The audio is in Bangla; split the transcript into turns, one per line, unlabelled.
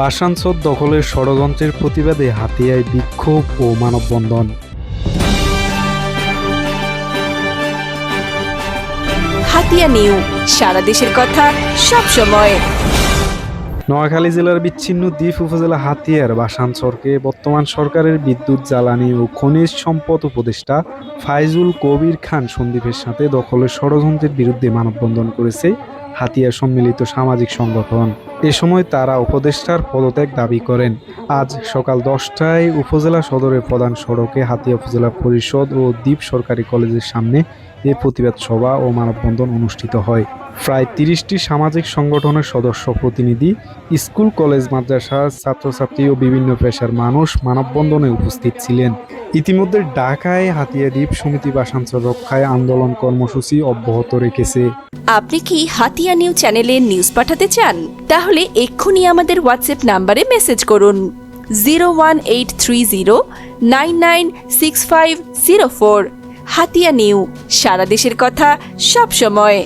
বাসাঞ্চর দখলের ষড়যন্ত্রের প্রতিবাদে হাতিয়ায় বিক্ষোভ ও মানববন্ধন।
হাতিয়া নিউ সারা দেশের কথা সব সময়।
নোয়াখালী জেলার বিচ্ছিন্ন দ্বীপ উপজেলা হাতিয়ার বাসাঞ্চরকে বর্তমান সরকারের বিদ্যুৎ জ্বালানি ও খনিজ সম্পদ উপদেষ্টা ফাইজুল কবির খান সন্দীপের সাথে দখলের ষড়যন্ত্রের বিরুদ্ধে মানববন্ধন করেছে হাতিয়া সম্মিলিত সামাজিক সংগঠন। এ সময় তারা উপদেষ্টার পদত্যাগ দাবি করেন। আজ সকাল দশটায় উপজেলা সদরের প্রধান সড়কে হাতিয়া উপজেলা পরিষদ ও দ্বীপ সরকারি কলেজের সামনে এ প্রতিবাদ সভা ও মানববন্ধন অনুষ্ঠিত হয়। প্রায় তিরিশটি সামাজিক সংগঠনের সদস্য প্রতিনিধি, স্কুল, কলেজ, মাদ্রাসা, ছাত্রছাত্রী ও বিভিন্ন পেশার মানুষ মানববন্ধনে উপস্থিত ছিলেন। ইতিমধ্যে ঢাকায় হাতিয়া দ্বীপ সমিতি বাসাঞ্চল রক্ষায় আন্দোলন কর্মসূচি অব্যাহত রেখেছে।
আপনি কি হাতিয়া নিউ চ্যানেলে নিউজ পাঠাতে চান? তাহলে এক্ষুনি আমাদের হোয়াটসঅ্যাপ নাম্বারে মেসেজ করুন। Zero one eight three zero nine nine six five zero four. Hatiya new, সারা দেশের কথা সব সময়।